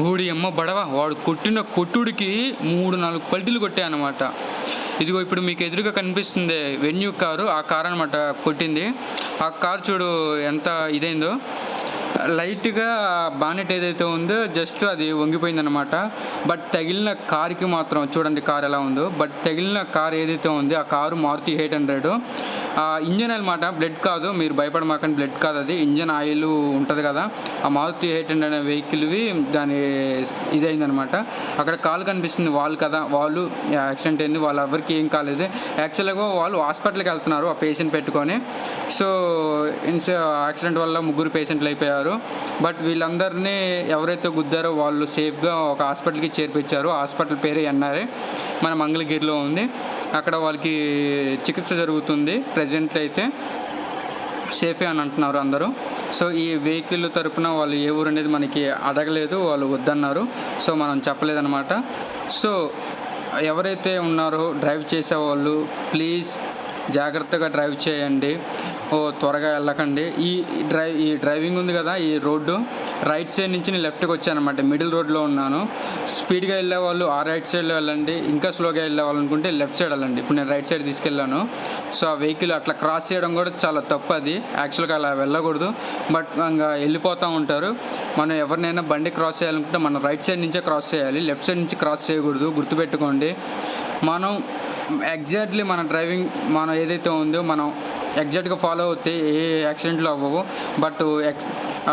ఓడి అమ్మ బడవ. వాడు కొట్టిన కొట్టుడికి మూడు నాలుగు పల్టీలు కొట్టాయన్నమాట. ఇదిగో ఇప్పుడు మీకు ఎదురుగా కనిపిస్తుంది వెన్యూ కారు. ఆ కార్ అనమాట కొట్టింది. ఆ కార్ చూడు ఎంత ఇదైందో. లైట్గా బానెట్ ఏదైతే ఉందో జస్ట్ అది వంగిపోయిందనమాట బట్ తగిలిన కార్కి మాత్రం చూడండి కార్ ఎలా ఉందో. బట్ తగిలిన కార్ ఏదైతే ఉందో ఆ car Maruti eight hundred. Engine అనమాట బ్లడ్ కాదు మీరు భయపడమాకండి బ్లడ్ కాదు అది. ఇంజన్ ఆయిల్ ఉంటుంది కదా ఆ మారుతి ఎయిట్ హండ్రెడ్ అనే వెహికల్వి దాని ఇదైందనమాట అక్కడ కాలు కనిపిస్తుంది వాళ్ళు కదా వాళ్ళు యాక్సిడెంట్ అయింది వాళ్ళు ఎవరికి ఏం కాలేదు. యాక్చువల్గా వాళ్ళు హాస్పిటల్కి వెళ్తున్నారు ఆ పేషెంట్ పెట్టుకొని. సో ఇన్స్ యాక్సిడెంట్ వల్ల ముగ్గురు పేషెంట్లు అయిపోయారు. బట్ వీళ్ళందరినీ ఎవరైతే గుద్దారో వాళ్ళు సేఫ్గా ఒక హాస్పిటల్కి చేర్పించారు. హాస్పిటల్ పేరు ఎన్ఆర్ఏ మన మంగళగిరిలో ఉంది. అక్కడ వాళ్ళకి చికిత్స జరుగుతుంది. ప్రజెంట్ అయితే సేఫే అని అంటున్నారు అందరూ. సో ఈ వెహికల్ తరపున వాళ్ళు ఏ ఊరు అనేది మనకి అడగలేదు వాళ్ళు వద్దన్నారు. సో మనం చెప్పలేదన్నమాట. సో ఎవరైతే ఉన్నారో డ్రైవ్ చేసేవాళ్ళు ప్లీజ్ జాగ్రత్తగా డ్రైవ్ చేయండి. ఓ త్వరగా వెళ్ళకండి. ఈ డ్రైవ్ ఈ డ్రైవింగ్ ఉంది కదా ఈ రోడ్డు. రైట్ సైడ్ నుంచి నేను లెఫ్ట్కి వచ్చానమాట మిడిల్ రోడ్లో ఉన్నాను. స్పీడ్గా వెళ్ళే వాళ్ళు ఆ రైట్ సైడ్లో వెళ్ళండి. ఇంకా స్లోగా వెళ్ళే వాళ్ళు అనుకుంటే లెఫ్ట్ సైడ్ వెళ్ళండి. ఇప్పుడు నేను రైట్ సైడ్ తీసుకెళ్ళాను. సో ఆ వెహికల్ అట్లా క్రాస్ చేయడం కూడా చాలా తప్పు అది. యాక్చువల్గా అలా వెళ్ళకూడదు. బట్ ఇంకా వెళ్ళిపోతూ ఉంటారు. మనం ఎవరినైనా బండి క్రాస్ చేయాలనుకుంటే మనం రైట్ సైడ్ నుంచే క్రాస్ చేయాలి. లెఫ్ట్ సైడ్ నుంచి క్రాస్ చేయకూడదు. గుర్తుపెట్టుకోండి. మనం ఎగ్జాక్ట్లీ మన డ్రైవింగ్ మనం ఏదైతే ఉందో మనం ఎగ్జాక్ట్గా ఫాలో అవుతే ఏ యాక్సిడెంట్లు అవ్వవు. బట్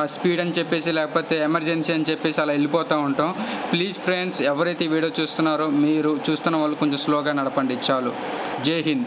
స్పీడ్ అని చెప్పేసి లేకపోతే ఎమర్జెన్సీ అని చెప్పేసి అలా వెళ్ళిపోతూ ఉంటాం. ప్లీజ్ ఫ్రెండ్స్ ఎవరైతే ఈ వీడియో చూస్తున్నారో మీరు చూస్తున్న వాళ్ళు కొంచెం స్లోగా నడపండి. చాలు. జై హింద్.